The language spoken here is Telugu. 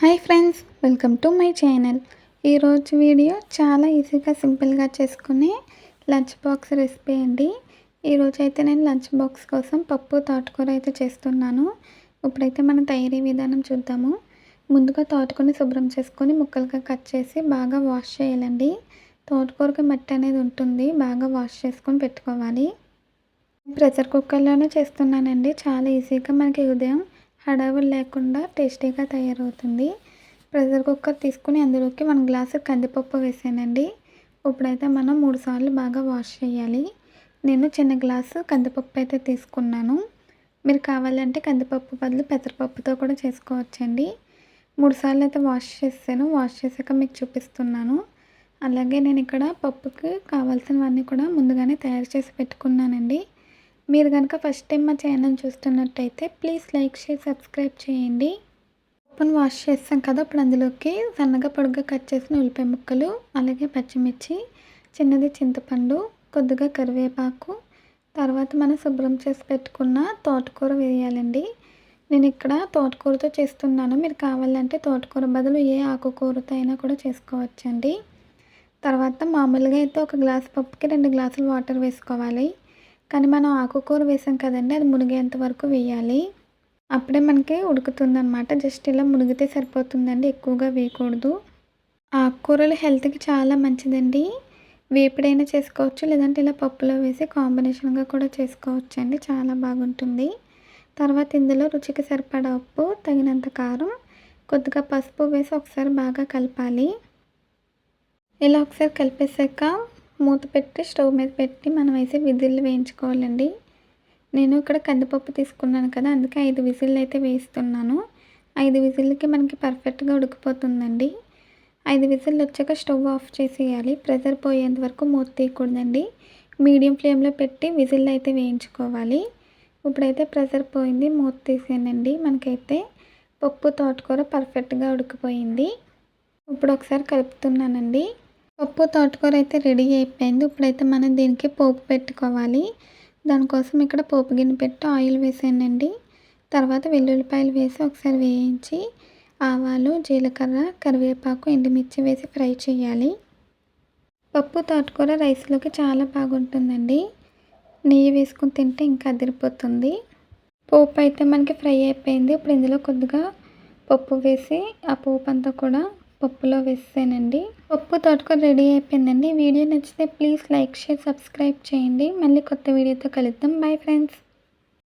Hi friends welcome to my channel. ఈరోజు వీడియో చాలా ఈజీగా సింపుల్గా చేసుకునే లంచ్ బాక్స్ రెసిపీ అండి. ఈరోజు అయితే నేను లంచ్ బాక్స్ కోసం పప్పు తోటకూర అయితే చేస్తున్నాను. ఇప్పుడైతే మనం తయారీ విధానం చూద్దాము. ముందుగా తోటకూరని శుభ్రం చేసుకొని ముక్కలుగా కట్ చేసి బాగా వాష్ చేయాలండి. తోటకూరకి మట్టి అనేది ఉంటుంది బాగా వాష్ చేసుకొని పెట్టుకోవాలి. ప్రెషర్ కుక్కర్లోనే చేస్తున్నానండి. చాలా ఈజీగా మనకి ఉదయం హడావులు లేకుండా టేస్టీగా తయారవుతుంది. ప్రెషర్ కుక్కర్ తీసుకుని అందులోకి వన్ గ్లాసు కందిపప్పు వేసానండి. ఇప్పుడైతే మనం మూడు సార్లు బాగా వాష్ చేయాలి. నేను చిన్న గ్లాసు కందిపప్పు అయితే తీసుకున్నాను. మీరు కావాలంటే కందిపప్పు బదులు పెసరపప్పుతో కూడా చేసుకోవచ్చండి. మూడు సార్లు అయితే వాష్ చేసాను. వాష్ చేసాక మీకు చూపిస్తున్నాను. అలాగే నేను ఇక్కడ పప్పుకి కావాల్సినవన్నీ కూడా ముందుగానే తయారు చేసి పెట్టుకున్నానండి. మీరు కనుక ఫస్ట్ టైం మా ఛానల్ చూస్తున్నట్టయితే ప్లీజ్ లైక్ షేర్ సబ్స్క్రైబ్ చేయండి. పప్పును వాష్ చేస్తాం కదా ఇప్పుడు అందులోకి సన్నగా పొడుగ్గా కట్ చేసిన ఉల్లిపాయ ముక్కలు అలాగే పచ్చిమిర్చి చిన్నది చింతపండు కొద్దిగా కరివేపాకు తర్వాత మనం శుభ్రం చేసి పెట్టుకున్న తోటకూర వేయాలండి. నేను ఇక్కడ తోటకూరతో చేస్తున్నాను. మీరు కావాలంటే తోటకూర బదులు ఏ ఆకుకూరతో అయినా కూడా చేసుకోవచ్చండి. తర్వాత మామూలుగా అయితే ఒక గ్లాస్ పప్పుకి రెండు గ్లాసులు వాటర్ వేసుకోవాలి. కానీ మనం ఆకుకూర వేసాం కదండి అది మునిగేంత వరకు వేయాలి. అప్పుడే మనకి ఉడుకుతుందనమాట జస్ట్ ఇలా మునిగితే సరిపోతుందండి ఎక్కువగా వేయకూడదు. ఆకుకూరలు హెల్త్కి చాలా మంచిదండి. వేపుడైనా చేసుకోవచ్చు లేదంటే ఇలా పప్పులో వేసి కాంబినేషన్గా కూడా చేసుకోవచ్చు అండి చాలా బాగుంటుంది. తర్వాత ఇందులో రుచికి సరిపడా ఉప్పు తగినంత కారం కొద్దిగా పసుపు వేసి ఒకసారి బాగా కలపాలి. ఇలా ఒకసారి కలిపేసాక మూత పెట్టి స్టవ్ మీద పెట్టి మనం అయితే విజిల్లు వేయించుకోవాలండి. నేను ఇక్కడ కందిపప్పు తీసుకున్నాను కదా అందుకే ఐదు విజిల్లు అయితే వేస్తున్నాను ఐదు విజిల్కి మనకి పర్ఫెక్ట్గా ఉడికిపోతుందండి. ఐదు విజిల్లు వచ్చాక స్టవ్ ఆఫ్ చేసేయాలి. ప్రెషర్ పోయేంత వరకు మూత తీయకూడదండి. మీడియం ఫ్లేమ్లో పెట్టి విజిల్ అయితే వేయించుకోవాలి. ఇప్పుడైతే ప్రెషర్ పోయింది మూత తీసానండి మనకైతే పప్పు తోటకూర పర్ఫెక్ట్గా ఉడికిపోయింది. ఇప్పుడు ఒకసారి కలుపుతున్నానండి. పప్పు తోటకూర అయితే రెడీ అయిపోయింది. ఇప్పుడైతే మనం దీనికి పోపు పెట్టుకోవాలి. దానికోసం ఇక్కడ పోపు గిన్నె పెట్టి ఆయిల్ వేసానండి. తర్వాత వెల్లుల్లిపాయలు వేసి ఒకసారి వేయించి ఆవాలు జీలకర్ర కరివేపాకు ఎండుమిర్చి వేసి ఫ్రై చేయాలి. పప్పు తోటకూర రైస్లోకి చాలా బాగుంటుందండి. నెయ్యి వేసుకుని తింటే ఇంకా అదిరిపోతుంది. పోపు అయితే మనకి ఫ్రై అయిపోయింది. ఇప్పుడు ఇందులో కొద్దిగా పప్పు వేసి ఆ పోపు అంతా కూడా పప్పులో వేసానండి పప్పు తోటకూర రెడీ అయిపోయిందండి. వీడియో నచ్చితే ప్లీజ్ లైక్ షేర్ సబ్స్క్రైబ్ చేయండి. మళ్ళీ కొత్త వీడియోతో కలుద్దాం. Bye friends.